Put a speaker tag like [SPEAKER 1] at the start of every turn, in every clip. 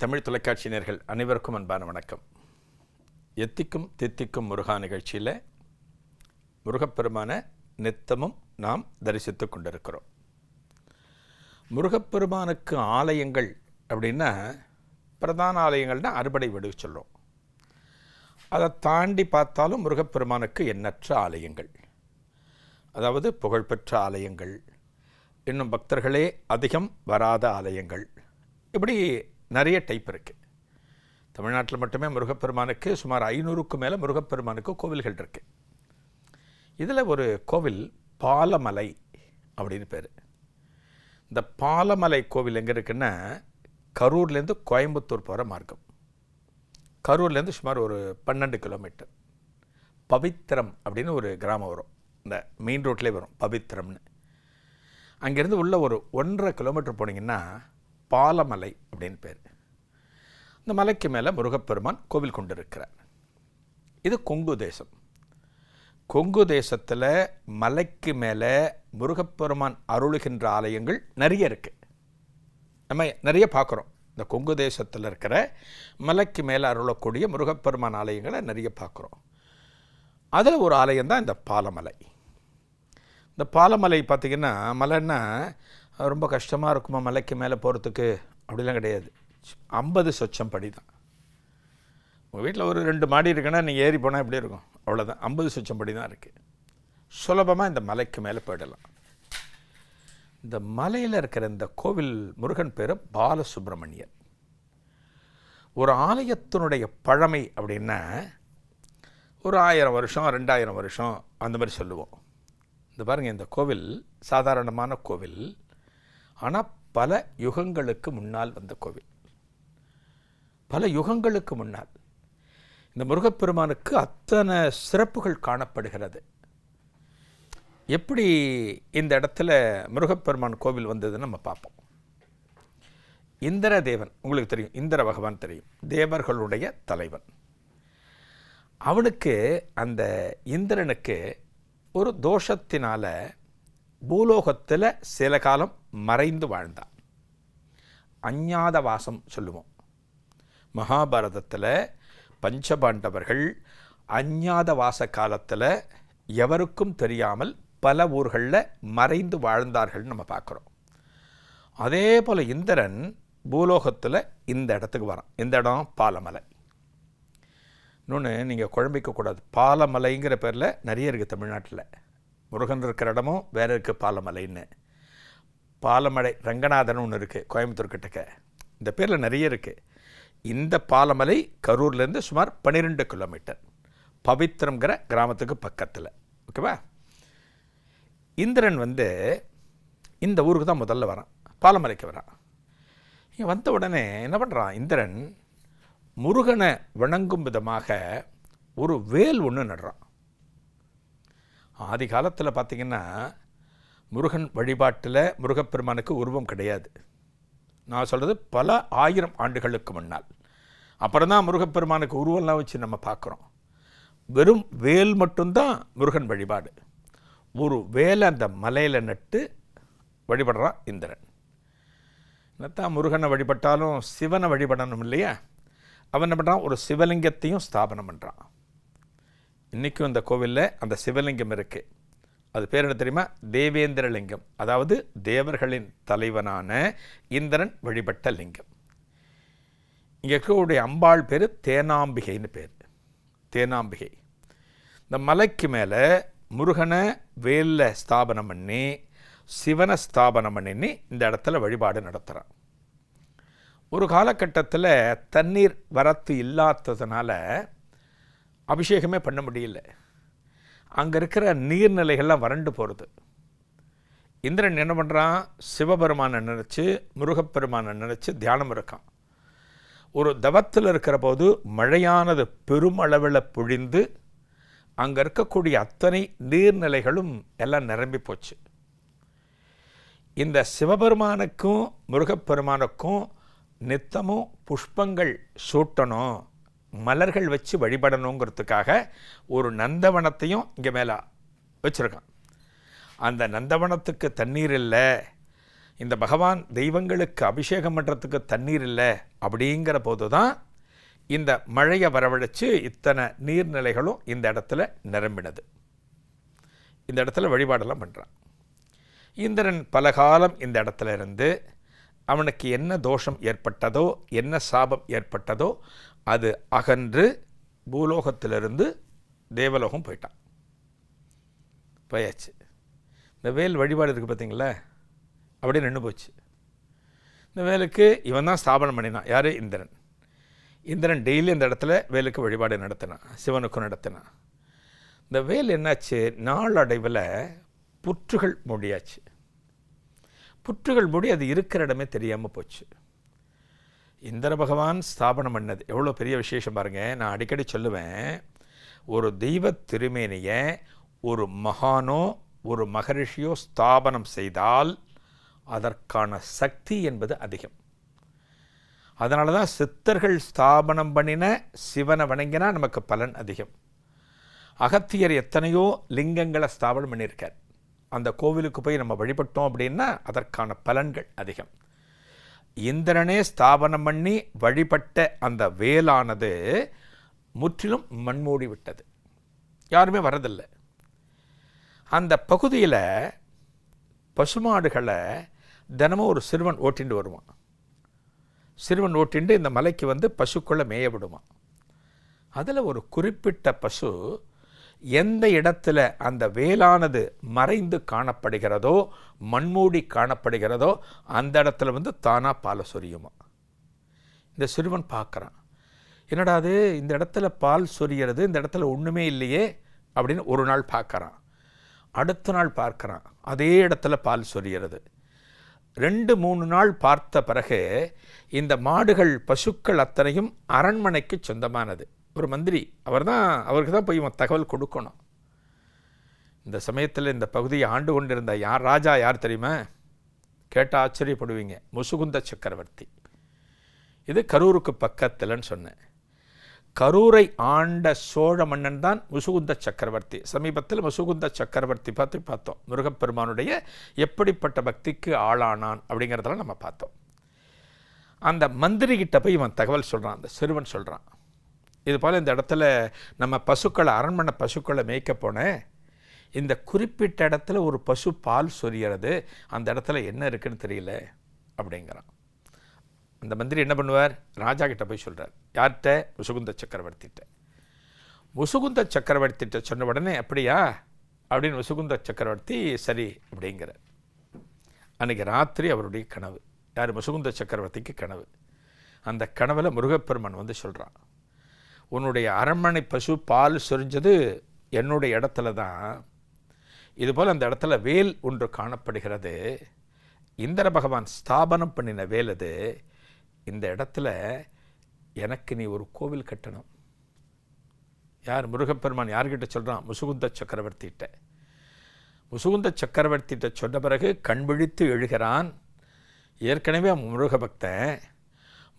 [SPEAKER 1] தமிழ் தமிழ் தொலைக்காட்சியினர்கள் அனைவருக்கும் அன்பான வணக்கம். எத்திக்கும் தித்திக்கும் முருகா நிகழ்ச்சியில் முருகப்பெருமான நித்தமும் நாம் தரிசித்து கொண்டிருக்கிறோம். முருகப்பெருமானுக்கு ஆலயங்கள் அப்படின்னா பிரதான ஆலயங்கள்னா அறுபடை வீடு சொல்கிறோம் அதை தாண்டி பார்த்தாலும் முருகப்பெருமானுக்கு எண்ணற்ற ஆலயங்கள். அதாவது புகழ்பெற்ற ஆலயங்கள் இன்னும் பக்தர்களே அதிகம் வராத ஆலயங்கள் இப்படி நிறைய டைப் இருக்குது தமிழ்நாட்டில் மட்டுமே முருகப்பெருமானுக்கு சுமார் ஐநூறுக்கு மேலே முருகப்பெருமானுக்கு கோவில்கள் இருக்குது இதில் ஒரு கோவில் பாலமலை அப்படின்னு பேர். இந்த பாலமலை கோவில் எங்கே இருக்குன்னா கரூர்லேருந்து கோயம்புத்தூர் போகிற மார்க்கம். கரூர்லேருந்து சுமார் ஒரு பன்னெண்டு கிலோமீட்டர் பவித்திரம் அப்படின்னு ஒரு கிராமம் வரும். இந்த மெயின் ரோட்லேயே வரும் பவித்திரம்னு அங்கேருந்து உள்ள ஒரு ஒன்றரை கிலோமீட்டர் போனீங்கன்னா பாலமலை அப்படின்னு பேர். இந்த மலைக்கு மேலே முருகப்பெருமான் கோவில் கொண்டிருக்கிறார். இது கொங்கு தேசம். கொங்கு தேசத்தில் மலைக்கு மேலே முருகப்பெருமான் அருளுகின்ற ஆலயங்கள் நிறைய இருக்குது நம்ம நிறைய பார்க்குறோம். இந்த கொங்கு தேசத்தில் இருக்கிற மலைக்கு மேலே அருளக்கூடிய முருகப்பெருமான் ஆலயங்களை நிறைய பார்க்குறோம். அதில் ஒரு ஆலயம் தான் இந்த பாலமலை. இந்த பாலமலை பார்த்திங்கன்னா மலைன்னா ரொம்ப கஷ்டமாக இருக்குமா மலைக்கு மேலே போகிறதுக்கு அப்படிலாம் கிடையாது. ஐம்பது சொச்சம் படி தான் உங்கள் வீட்டில் ஒரு ரெண்டு மாடி இருக்குன்னா நீங்கள் ஏறி போனால் எப்படி இருக்கும்? அவ்வளோதான் ஐம்பது சொச்சம் படி தான் இருக்குது சுலபமாக இந்த மலைக்கு மேலே போயிடலாம். இந்த மலையில் இருக்கிற இந்த கோவில் முருகன் பேர் பாலசுப்ரமணியர் ஒரு ஆலயத்தினுடைய பழமை அப்படின்னா ஒரு ஆயிரம் வருஷம் ரெண்டாயிரம் வருஷம் அந்த மாதிரி சொல்லுவோம். இந்த பாருங்கள் இந்த கோவில் சாதாரணமான கோவில். ஆனால் பல யுகங்களுக்கு முன்னால் வந்த கோவில். பல யுகங்களுக்கு முன்னால். இந்த முருகப்பெருமானுக்கு அத்தனை சிறப்புகள் காணப்படுகிறது. எப்படி இந்த இடத்துல முருகப்பெருமான் கோவில் வந்ததுன்னு நம்ம பார்ப்போம். இந்திர தேவன் உங்களுக்கு தெரியும் இந்திர பகவான் தெரியும் தேவர்களுடைய தலைவன். அவனுக்கு அந்த இந்திரனுக்கு ஒரு தோஷத்தினால பூலோகத்தில் சில காலம் மறைந்து வாழ்ந்தான். அஞ்ஞாத வாசம் சொல்லுவோம். மகாபாரதத்தில் பஞ்சபாண்டவர்கள் அஞ்ஞாத வாச காலத்தில் எவருக்கும் தெரியாமல் பல ஊர்களில் மறைந்து வாழ்ந்தார்கள் நம்ம பார்க்குறோம் அதே போல் இந்திரன் பூலோகத்தில் இந்த இடத்துக்கு வரான். இந்த இடம் பாலமலை. இன்னொன்று நீங்கள் குழம்பிக்கக்கூடாது பாலமலைங்கிற பேரில் நிறைய இருக்குது தமிழ்நாட்டில். முருகன் இருக்கிற இடமும் வேறு இருக்குது பாலமலைன்னு. பாலமலை ரங்கநாதன் ஒன்று இருக்குது கோயம்புத்தூர் கிட்டக்க இந்த பேரில் நிறைய இருக்குது இந்த பாலமலை கரூர்லேருந்து சுமார் பன்னிரெண்டு கிலோமீட்டர். பவித்திரங்கிற கிராமத்துக்கு பக்கத்தில். ஓகேவா? இந்திரன் வந்து இந்த ஊருக்கு தான் முதல்ல வரான். பாலமலைக்கு வரான். இங்கே வந்த உடனே என்ன பண்ணுறான் இந்திரன் முருகனை வணங்கும் விதமாக ஒரு வேல் ஒன்று நடுறான். ஆதி காலத்தில் பார்த்திங்கன்னா முருகன் வழிபாட்டில் முருகப்பெருமானுக்கு உருவம் கிடையாது. நான் சொல்கிறது பல ஆயிரம் ஆண்டுகளுக்கு முன்னால். அப்புறம் தான் முருகப்பெருமானுக்கு உருவம்லாம் வச்சு நம்ம பார்க்குறோம் வெறும் வேல் மட்டும்தான் முருகன் வழிபாடு. ஒரு வேலை அந்த மலையில் நட்டு வழிபடுறான் இந்திரன். என்னத்தான் முருகனை வழிபட்டாலும் சிவனை வழிபடணும் இல்லையா? அவன் என்ன பண்ணுறான் ஒரு சிவலிங்கத்தையும் ஸ்தாபனம் பண்ணுறான் இன்றைக்கும் இந்த கோவிலில் அந்த சிவலிங்கம் இருக்குது அது பேர் என்ன தெரியுமா? தேவேந்திரலிங்கம். அதாவது தேவர்களின் தலைவனான இந்திரன் வழிபட்ட லிங்கம். இங்கே இருக்கக்கூடிய அம்பாள் பேர் தேனாம்பிகைன்னு பேர். தேனாம்பிகை. இந்த மலைக்கு மேலே முருகனை வேலில் ஸ்தாபனம் பண்ணி சிவனை ஸ்தாபனம் பண்ணி இந்த இடத்துல வழிபாடு நடத்துகிறான் ஒரு காலகட்டத்தில் தண்ணீர் வரத்து இல்லாததுனால அபிஷேகமே பண்ண முடியல. அங்கே இருக்கிற நீர்நிலைகள்லாம் வறண்டு போகிறது இந்திரன் என்ன பண்ணுறான் சிவபெருமானை நினச்சி முருகப்பெருமானை நினச்சி தியானம் இருக்கான். ஒரு தவத்தில் இருக்கிற போது மழையானது பெருமளவில் பொழிந்து அங்கே இருக்கக்கூடிய அத்தனை நீர்நிலைகளும் எல்லாம் நிரம்பி போச்சு. இந்த சிவபெருமானுக்கும் முருகப்பெருமானுக்கும் நித்தமும் புஷ்பங்கள் சூட்டணும். மலர்கள் வச்சு வழிபடணுங்கிறதுக்காக ஒரு நந்தவனத்தையும் இங்கே மேலே வச்சுருக்கான். அந்த நந்தவனத்துக்கு தண்ணீர் இல்லை. இந்த பகவான் தெய்வங்களுக்கு அபிஷேகம் பண்ணுறதுக்கு தண்ணீர் இல்லை அப்படிங்கிற போது தான் இந்த மழையை வரவழைச்சு இத்தனை நீர்நிலைகளும் இந்த இடத்துல நிரம்பினது. இந்த இடத்துல வழிபாடெல்லாம் பண்ணுறான் இந்திரன் பல காலம் இந்த இடத்துல இருந்து அவனுக்கு என்ன தோஷம் ஏற்பட்டதோ என்ன சாபம் ஏற்பட்டதோ அது அகன்று பூலோகத்திலிருந்து தேவலோகம் போயிட்டான். போயாச்சு. இந்த வேல் வழிபாடு இருக்குது பார்த்தீங்களா? அப்படியே நின்று போச்சு. இந்த வேலுக்கு இவன் தான் ஸ்தாபனம் பண்ணினான். யார்? இந்திரன். இந்திரன் டெய்லி இந்த இடத்துல வேலுக்கு வழிபாடு நடத்தினான் சிவனுக்கும் நடத்தினான் இந்த வேல் என்னாச்சு? நாளடைவில் புற்றுகள் மூடியாச்சு. புற்றுகள் மூடி அது இருக்கிற இடமே தெரியாமல் போச்சு. இந்திர பகவான் ஸ்தாபனம் பண்ணது. எவ்வளோ பெரிய விசேஷம் பாருங்கள் நான் அடிக்கடி சொல்லுவேன் ஒரு தெய்வ திருமேனியை ஒரு மகானோ ஒரு மகரிஷியோ ஸ்தாபனம் செய்தால் அதற்கான சக்தி என்பது அதிகம். அதனால தான் சித்தர்கள் ஸ்தாபனம் பண்ணின சிவனை வணங்கினா நமக்கு பலன் அதிகம். அகத்தியர் எத்தனையோ லிங்கங்களை ஸ்தாபனம் பண்ணியிருக்கார். அந்த கோவிலுக்கு போய் நம்ம வழிபட்டோம் அப்படின்னா அதற்கான பலன்கள் அதிகம். இந்திரனே ஸ்தாபனம் பண்ணி வழிபட்ட அந்த வேலானது முற்றிலும் மண்மூடி விட்டது. யாருமே வரதில்லை. அந்த பகுதியில் பசுமாடுகளை தினமும் ஒரு சிறுவன் ஓட்டிண்டு வருவான். சிறுவன் ஓட்டிண்டு இந்த மலைக்கு வந்து பசுக்குள்ளே மேய விடுவான். அதில் ஒரு குறிப்பிட்ட பசு எந்த இடத்துல அந்த வேலானது மறைந்து காணப்படுகிறதோ மண்மூடி காணப்படுகிறதோ அந்த இடத்துல வந்து தானாக பால் சொரியுமா? இந்த சிறுவன் பார்க்குறான். என்னடா அது? இந்த இடத்துல பால் சொரியறது இந்த இடத்துல ஒன்றுமே இல்லையே அப்படின்னு ஒரு நாள் பார்க்குறான். அடுத்த நாள் பார்க்குறான் அதே இடத்துல பால் சொரியறது. ரெண்டு மூணு நாள் பார்த்த பிறகு இந்த மாடுகள் பசுக்கள் அத்தனையும் அரண்மனைக்கு சொந்தமானது. ஒரு மந்திரி அவர் தான் அவருக்கு தான் போய் இவன் தகவல் கொடுக்கணும். இந்த சமயத்தில் இந்த பகுதியை ஆண்டு கொண்டிருந்த யார் ராஜா யார் தெரியுமா? கேட்டால் ஆச்சரியப்படுவீங்க. முசுகுந்த சக்கரவர்த்தி. இது கரூருக்கு பக்கத்தில்னு சொன்னேன். கரூரை ஆண்ட சோழ மன்னன் தான் முசுகுந்த சக்கரவர்த்தி. சமீபத்தில் முசுகுந்த சக்கரவர்த்தி பார்த்து பார்த்தோம். முருகப்பெருமானுடைய எப்படிப்பட்ட பக்திக்கு ஆளானான் அப்படிங்கிறதெல்லாம் நம்ம பார்த்தோம். அந்த மந்திரிகிட்ட போய் இவன் தகவல் சொல்கிறான் அந்த சிறுவன் சொல்கிறான் இது போல் இந்த இடத்துல நம்ம பசுக்களை அரண்மனை பசுக்களை மேய்க்க போனேன் இந்த குறிப்பிட்ட இடத்துல ஒரு பசு பால் சொரியறது அந்த இடத்துல என்ன இருக்குன்னு தெரியல அப்படிங்கிறான். அந்த மந்திரி என்ன பண்ணுவார்? ராஜா கிட்ட போய் சொல்கிறார் யார்கிட்ட? முசுகுந்த சக்கரவர்த்திகிட்ட முசுகுந்த சக்கரவர்த்திகிட்ட சொன்ன உடனே அப்படியா? அப்படின்னு முசுகுந்த சக்கரவர்த்தி சரி அப்படிங்கிறார். அன்றைக்கி ராத்திரி அவருடைய கனவு. யார்? முசுகுந்த சக்கரவர்த்திக்கு கனவு. அந்த கனவில் முருகப்பெருமன் வந்து சொல்கிறான் உன்னுடைய அரண்மனை பசு பால் சொரிஞ்சது என்னுடைய இடத்துல தான். இதுபோல் அந்த இடத்துல வேல் ஒன்று காணப்படுகிறது. இந்திர பகவான் ஸ்தாபனம் பண்ணின வேல் அது. இந்த இடத்துல எனக்கு நீ ஒரு கோவில் கட்டணும். யார்? முருகப்பெருமான் யார்கிட்ட சொல்கிறான் முசுகுந்த சக்கரவர்த்திகிட்ட முசுகுந்த சக்கரவர்த்திகிட்ட சொன்ன பிறகு கண் விழித்து எழுகிறான். ஏற்கனவே முருக பக்தன்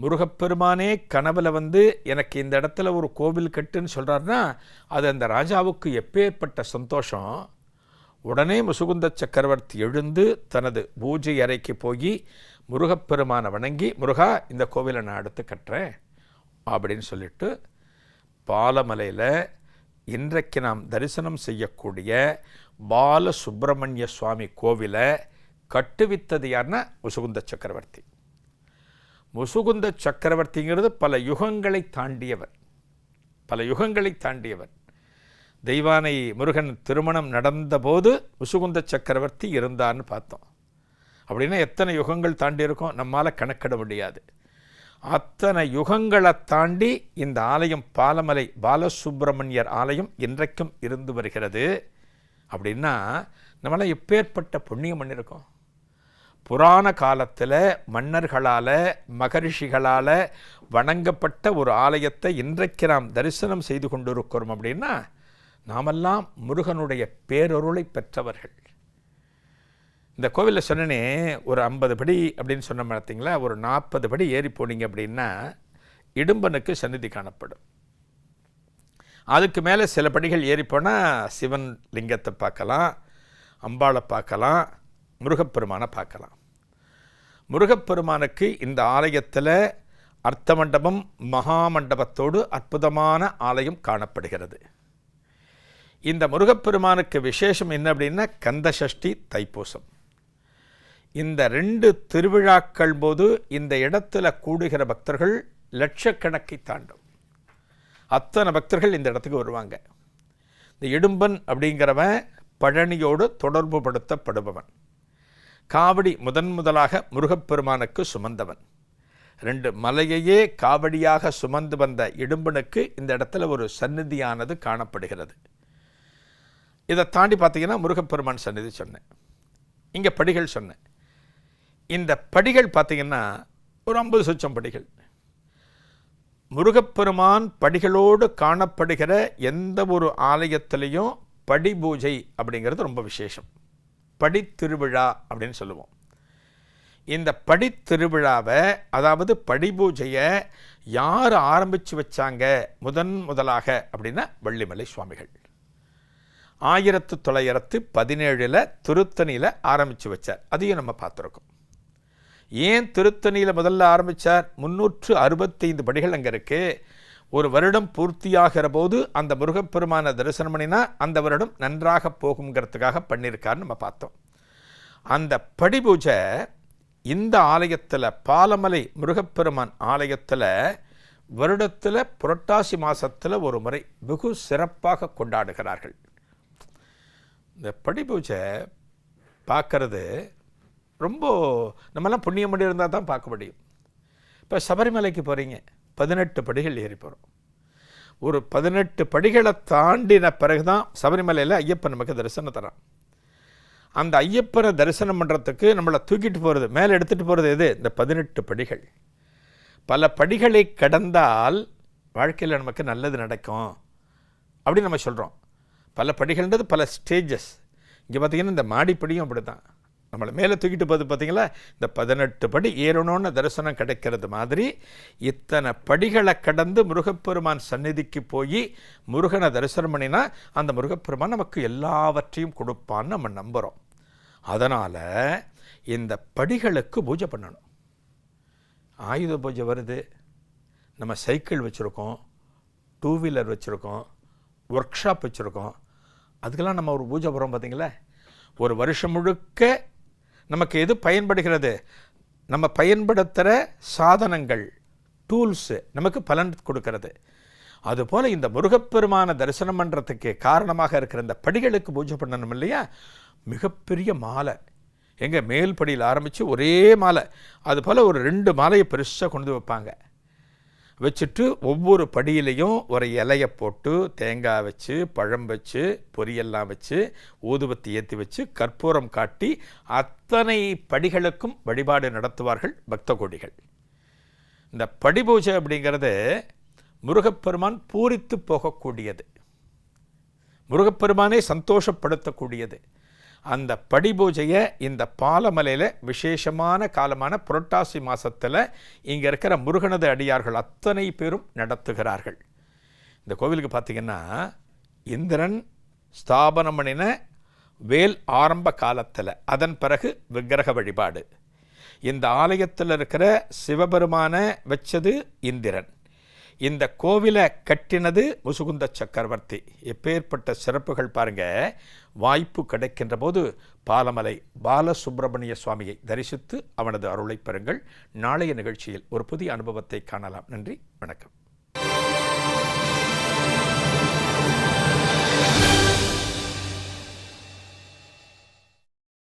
[SPEAKER 1] முருகப்பெருமானே கனவுல வந்து எனக்கு இந்த இடத்துல ஒரு கோவில் கட்டுன்னு சொல்கிறாருன்னா அது அந்த ராஜாவுக்கு எப்பேற்பட்ட சந்தோஷம்? உடனே முசுகுந்த சக்கரவர்த்தி எழுந்து தனது பூஜை அறைக்கு போய் முருகப்பெருமானை வணங்கி முருகா இந்த கோவிலை நான் அடுத்து கட்டுறேன் அப்படின்னு சொல்லிட்டு பாலமலையில் இன்றைக்கு நாம் தரிசனம் செய்யக்கூடிய பால சுப்பிரமணிய சுவாமி கோவிலை கட்டுவித்தது யாருன்னா முசுகுந்த சக்கரவர்த்தி. முசுகுந்த சக்கரவர்த்திங்கிறது பல யுகங்களை தாண்டியவர். பல யுகங்களை தாண்டியவர். தெய்வானை முருகன் திருமணம் நடந்தபோது முசுகுந்த சக்கரவர்த்தி இருந்தார்னு பார்த்தோம். அப்படின்னா எத்தனை யுகங்கள் தாண்டி இருக்கோம் நம்மால் கணக்கிட முடியாது. அத்தனை யுகங்களை தாண்டி இந்த ஆலயம் பாலமலை பாலசுப்பிரமணியர் ஆலயம் இன்றைக்கும் இருந்து வருகிறது. அப்படின்னா நம்மளால் எப்பேற்பட்ட புண்ணியம் பண்ணியிருக்கோம்? புராண காலத்தில் மன்னர்களால் மகரிஷிகளால் வணங்கப்பட்ட ஒரு ஆலயத்தை இன்றைக்கு நாம் தரிசனம் செய்து கொண்டிருக்கிறோம் அப்படின்னா நாமெல்லாம் முருகனுடைய பேரொருளை பெற்றவர்கள். இந்த கோவிலில் சொன்னனே ஒரு ஐம்பது படி அப்படின்னு சொன்ன பார்த்தீங்களா? ஒரு நாற்பது படி ஏறி போனீங்க அப்படின்னா இடும்பனுக்கு சந்நிதி காணப்படும். அதுக்கு மேலே சில படிகள் ஏறி போனால் சிவன் லிங்கத்தை பார்க்கலாம் அம்பாளை பார்க்கலாம் முருகப்பெருமானை பார்க்கலாம். முருகப்பெருமானுக்கு இந்த ஆலயத்தில் அர்த்த மண்டபம் மகா மண்டபத்தோடு அற்புதமான ஆலயம் காணப்படுகிறது. இந்த முருகப்பெருமானுக்கு விசேஷம் என்ன அப்படின்னா கந்த சஷ்டி தைப்பூசம். இந்த ரெண்டு திருவிழாக்கள் போது இந்த இடத்துல கூடுகிற பக்தர்கள் லட்சக்கணக்கை தாண்டும். அத்தனை பக்தர்கள் இந்த இடத்துக்கு வருவாங்க. இந்த இடும்பன் அப்படிங்கிறவன் பழனியோடு தொடர்பு படுத்தப்படுபவன் காவடி முதன் முதலாக முருகப்பெருமானுக்கு சுமந்தவன். ரெண்டு மலையையே காவடியாக சுமந்து வந்த இடும்பனுக்கு இந்த இடத்துல ஒரு சந்நிதியானது காணப்படுகிறது. இதை தாண்டி பார்த்தீங்கன்னா முருகப்பெருமான் சந்நிதி சொன்னேன். இங்கே படிகள் சொன்னேன். இந்த படிகள் பார்த்தீங்கன்னா ஒரு ஐம்பது சுச்சம் படிகள். முருகப்பெருமான் படிகளோடு காணப்படுகிற எந்த ஒரு ஆலயத்திலையும் படி பூஜை அப்படிங்கிறது ரொம்ப விசேஷம். படித்திருவிழா அப்படின்னு சொல்லுவோம். இந்த படித்திருவிழாவை அதாவது படி பூஜையை யார் ஆரம்பித்து வச்சாங்க முதன் முதலாக அப்படின்னா வள்ளிமலை சுவாமிகள். ஆயிரத்து தொள்ளாயிரத்து பதினேழில் திருத்தணியில் ஆரம்பித்து வச்சார். அதையும் நம்ம பார்த்துருக்கோம். ஏன் திருத்தணியில் முதல்ல ஆரம்பித்தார் முன்னூற்று அறுபத்தைந்து படிகள் அங்கே இருக்குது ஒரு வருடம் பூர்த்தியாகிற போது அந்த முருகப்பெருமான தரிசனம் பண்ணினா அந்த வருடம் நன்றாக போகுங்கிறதுக்காக பண்ணியிருக்காருன்னு நம்ம பார்த்தோம். அந்த படி பூஜை இந்த ஆலயத்தில் பாலமலை முருகப்பெருமான் ஆலயத்தில் வருடத்தில் புரட்டாசி மாதத்தில் ஒரு முறை வெகு சிறப்பாக கொண்டாடுகிறார்கள். இந்த படி பூஜை பார்க்கறது ரொம்ப நம்மலாம் புண்ணியம் பண்ணி இருந்தால் தான் பார்க்க முடியும். இப்போ சபரிமலைக்கு போகிறீங்க பதினெட்டு படிகள் ஏறி போகிறோம் ஒரு பதினெட்டு படிகளை தாண்டின பிறகு தான் சபரிமலையில் ஐயப்பன் நமக்கு தரிசனம் தரான். அந்த ஐயப்பனை தரிசனம் பண்ணுறதுக்கு நம்மளை தூக்கிட்டு போகிறது மேலே எடுத்துகிட்டு போகிறது எது? இந்த பதினெட்டு படிகள். பல படிகளை கடந்தால் வாழ்க்கையில் நமக்கு நல்லது நடக்கும் அப்படின்னு நம்ம சொல்கிறோம் பல படிகள்ன்றது பல ஸ்டேஜஸ் இங்கே பார்த்தீங்கன்னா இந்த மாடிப்படியும் அப்படி தான் நம்மளை மேலே தூக்கிட்டு போது பார்த்திங்களா? இந்த பதினெட்டு படி ஏறணும்னு தரிசனம் கிடைக்கிறது மாதிரி இத்தனை படிகளை கடந்து முருகப்பெருமான் சந்நிதிக்கு போய் முருகனை தரிசனம் பண்ணினா அந்த முருகப்பெருமான் நமக்கு எல்லாவற்றையும் கொடுப்பான்னு நம்ம நம்புகிறோம் அதனால் இந்த படிகளுக்கு பூஜை பண்ணணும். ஆயுத பூஜை வருது. நம்ம சைக்கிள் வச்சுருக்கோம் டூ வீலர் வச்சுருக்கோம் ஒர்க் ஷாப் வச்சுருக்கோம். அதுக்கெல்லாம் நம்ம ஒரு பூஜை போகிறோம் பார்த்தீங்களா? ஒரு வருஷம் முழுக்க நமக்கு எது பயன்படுகிறது? நம்ம பயன்படுத்துகிற சாதனங்கள் டூல்ஸு நமக்கு பலன் கொடுக்கறது. அதுபோல் இந்த முருகப்பெருமான தரிசனம் பண்ணுறதுக்கு காரணமாக இருக்கிற இந்த படிகளுக்கு பூஜை பண்ணணும் இல்லையா? மிகப்பெரிய மாலை. எங்கள் மேல் படியில் ஆரம்பித்து ஒரே மாலை. அதுபோல் ஒரு ரெண்டு மாலையை பெருசாக கொண்டு வைப்பாங்க. வச்சுட்டு ஒவ்வொரு படியிலையும் ஒரு இலையை போட்டு தேங்காய் வச்சு பழம் வச்சு பொரியெல்லாம் வச்சு ஊதுபத்தி ஏற்றி வச்சு கற்பூரம் காட்டி அத்தனை படிகளுக்கும் வழிபாடு நடத்துவார்கள் பக்த கோடிகள் இந்த படி பூஜை அப்படிங்கிறது முருகப்பெருமான் பூரித்து போகக்கூடியது. முருகப்பெருமானை சந்தோஷப்படுத்தக்கூடியது. அந்த படி பூஜையை இந்த பாலமலையில் விசேஷமான காலமான புரட்டாசி மாதத்தில் இங்கே இருக்கிற முருகனது அடியார்கள் அத்தனை பேரும் நடத்துகிறார்கள். இந்த கோவிலுக்கு பார்த்திங்கன்னா இந்திரன் ஸ்தாபனம் பண்ணின வேல் ஆரம்ப காலத்தில் அதன் பிறகு விக்கிரக வழிபாடு. இந்த ஆலயத்தில் இருக்கிற சிவபெருமான வச்சது இந்திரன். இந்த கோவிலை கட்டினது முசுகுந்த சக்கரவர்த்தி. எப்பேற்பட்ட சிறப்புகள் பாருங்க. வாய்ப்பு கிடைக்கின்ற போது பாலமலை பாலசுப்பிரமணிய சுவாமியை தரிசித்து அவனது அருளை பெறுங்கள். நாளைய நிகழ்ச்சியில் ஒரு புதிய அனுபவத்தை காணலாம். நன்றி வணக்கம்.